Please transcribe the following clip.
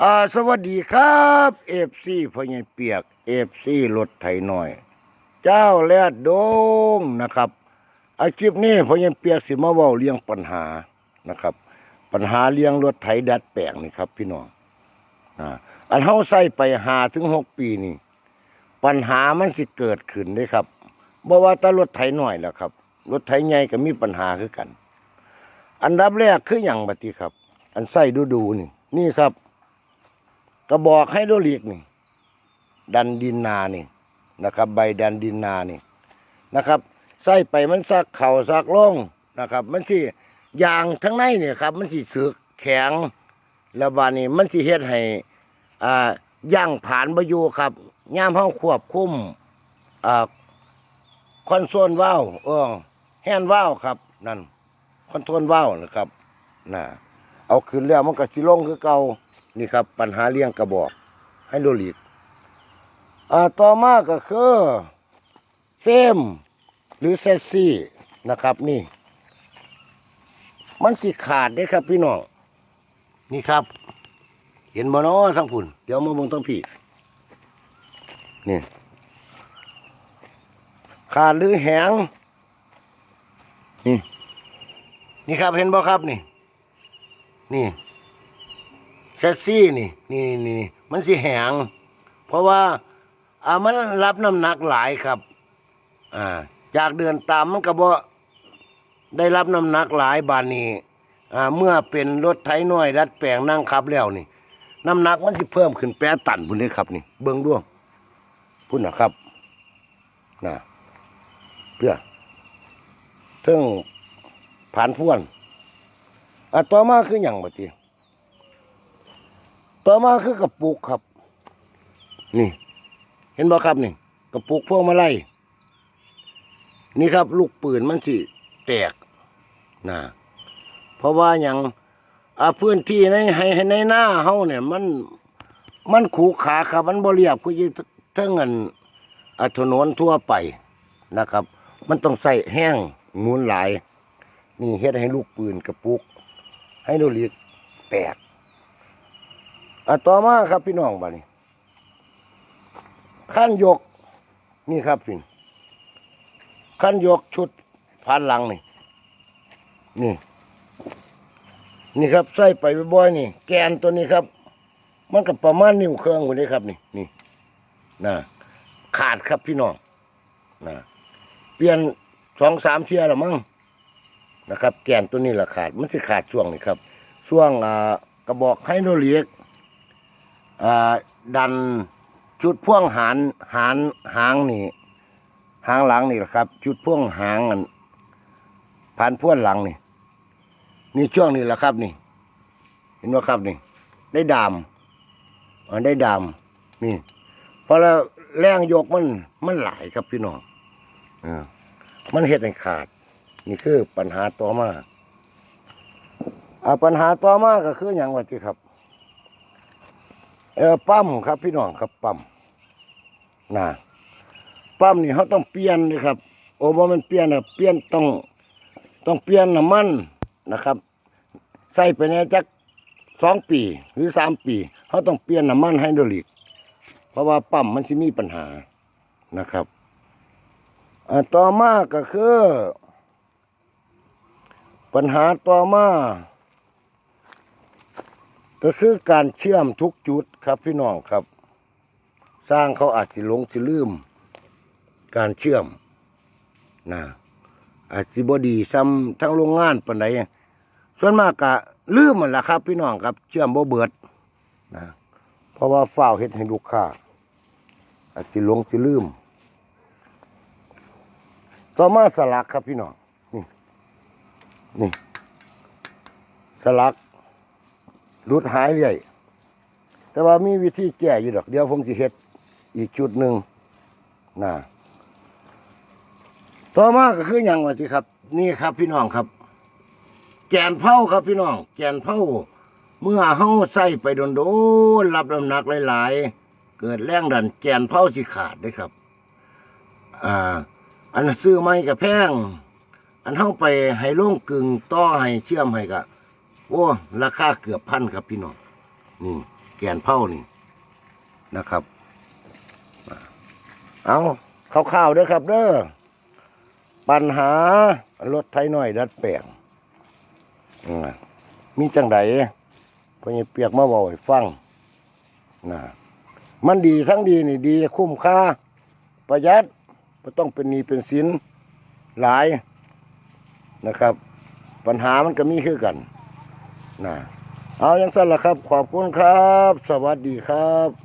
อ่าสวัสดีครับเอฟซีพ่อใหญ่เปียกเอฟซีรถไถหน่อย เจ้าแลดโดงนะครับ อาคลิปนี้พ่อใหญ่เปียกสิมาเว้าเรื่องปัญหานะครับ ปัญหาเรื่องรถไถดัดแปลงนี่ครับ พี่น้องอ่าอันเฮาใส่ไปหาถึงหกปีนี่ ปัญหามันสิเกิดขึ้นเด้ครับบ่ว่าแต่รถไถหน่อยแหล้วครับรถไถใหญ่ก็มีปัญหาคือกัน อันดับแรกคืออย่างบัดนี้ครับ อันใส่ดูดูนี่นี่ครับ กระบอกไฮโดรลิกนี่ดันดินนานี่นะครับ ใบดันดินนานี่นะครับใส่ไปมันซักเข่าซักล่องนะครับ มันสิยางทั้งในเนี่ยครับ มันสิสึกแข็งแล้วบานี้มันสิเฮ็ดให้อ่าย่างผ่านบ่อยู่ครับย่ามเฮาควบคุมอ่าคอนโซลวาวเออแฮนด์วาวครับ นั่นคอนโทรลวาวนะครับน่ะเอาขึ้นแล้วมันก็สิลงคือเก่า นี่ครับปัญหาเลี้ยงกระบอกให้โดลิกอ่าต่อมาก็คือเฟมหรือเซซี่นะครับนี่ มันสิขาดได้ครับพี่น้องนี่ครับ เห็นบ่เนาะทั้งพุ่นเดี๋ยวมาเบิ่งทั้งพี่นี่ขาดหรือแหงนี่ นี่ครับเห็นบ่ครับนี่ นี่ ซตซี่นี่นี่นี่นี่มันสิแหง เพราะว่าอ่ามันรับน้ำหนักหลายครับ อ่า จากเดือนตามมันก็บ่ได้รับน้ำหนักหลายบานนี้อ่าเมื่อเป็นรถไถน้อยดัดแปลงนั่งขับแล้วนี่ น้ำหนักมันสิเพิ่มขึ้นแปดตันพุ่นเลยครับ นี่เบิ่งด้วยพุ่นนะครับนะเพื่อเทิงผ่านพ่วนอะต่อมาคืออย่างบัดนี้ ต่อมาคือกระปุกครับ นี่ เห็นบ่ครับนี่กระปุกพวกมาไล่นี่ครับ ลูกปืนมันสิแตกนะเพราะว่าอย่างอาพื้นที่ในให้ใในหน้าเฮาเนี่ย มันมันขูขาครับ มันบริยบคืออยู่เทิงอันอ่าถนนทั่วไปนะครับ มันต้องใส่แห้งหมุนหลาย นี่เฮ็ดให้ลูกปืนกระปุก ให้โดลิกแตก อะต่อมาครับพี่น้องบ้านี้ขั้นยกนี่ครับพี่ขั้นยกชุดพันหลังนี่นี่ นี่ครับใส่ไปบ่อยๆนี่ แกนตัวนี้ครับ มันก็ประมาณนิ้วเครื่องคนนี้ครับ นี่นี่นะขาดครับพี่น้องนะเปลี่ยนสองสามเทียแล้วมั้งนะครับ แกนตัวนี้ละขาด มันจะขาดช่วงนี้ครับช่วงอ่ากระบอกไฮโดรเลีก ดันจุดพ่วงหางหางหางนี่หางหลังนี่แหละครับ จุดพ่วงหางอันผ่านพ่วนหลังนี่ นี่ช่วงนี้แหละครับนี่ เห็นว่าครับนี่ ได้ดามอันได้ดามนี่เพราะแล้วแรงยกมันมันหลายครับพี่น้องอมันเห็ดให้ขาด นี่คือปัญหาต่อมาอ่าปัญหาต่อมาก็คืออย่างว่าที่ครับ เออปั๊มครับ พี่น้องครับปั๊มนะปั๊มนี่เขาต้องเปลี่ยนเลยครับ โอ้บ่มันเปลี่ยนอะเปลี่ยนต้องต้องเปลี่ยนน้ำมันนะครับ ใส่ไปในจักสองปีหรือสามปีเขาต้องเปลี่ยนน้ำมันไฮดรลิก เพราะว่าปั๊มมันสิมีปัญหานะครับต่อมาก็คือ ปัญหาต่อมา ก็คือการเชื่อมทุกจุดครับพี่น้องครับ สร้างเขาอาจจะหลงสิลืม การเชื่อมนะอาจจะบดีซ้ำทั้งโรงงานปานใดส่วนมากก็ลืมมันละครับ พี่น้องครับ เชื่อมบ่เบิดนะเพราะว่าฝ้าวเฮ็ดให้ลูกค้าอาจจะหลงสิลืม ต่อมาสลักครับพี่น้องนี่นี่สลัก รุดหายเรื่อย แต่ว่ามีวิธีแก้อยู่ดอก เดี๋ยวผมจะเฮ็ดอีกจุดหนึ่งนะต่อมาก็คืออย่างว่าสิครับ นี่ครับพี่น้องครับ แกนเผาครับพี่น้อง แกนเผาเมื่อเฮาใส่ไปโดนๆรับน้ำหนักหลาย ๆ เกิดแรงดันแกนเผาสิขาดด้ครับ อ่า อันซื้อไม้กับแพงอันเฮาไปให้โล่งกึ่งต่อให้เชื่อมให้กะ โอ้ราคาเกือบพันครับพี่น้องนี่ แกนเผานี่นะครับ เอาข้าวๆเด้อครับเด้อปัญหารถไถน้อย ดัดแปลงมีจังไดพอนี่เปียกมาบอกให้ฟังนะมันดีทั้งดีนี่ดีคุ้มค่า ประหยัดไม่ต้องเป็นหนี้เป็นสินหลายนะครับ ปัญหามันก็มีคือกัน นะเอาอย่างสั้นละครับ ขอบคุณครับ สวัสดีครับ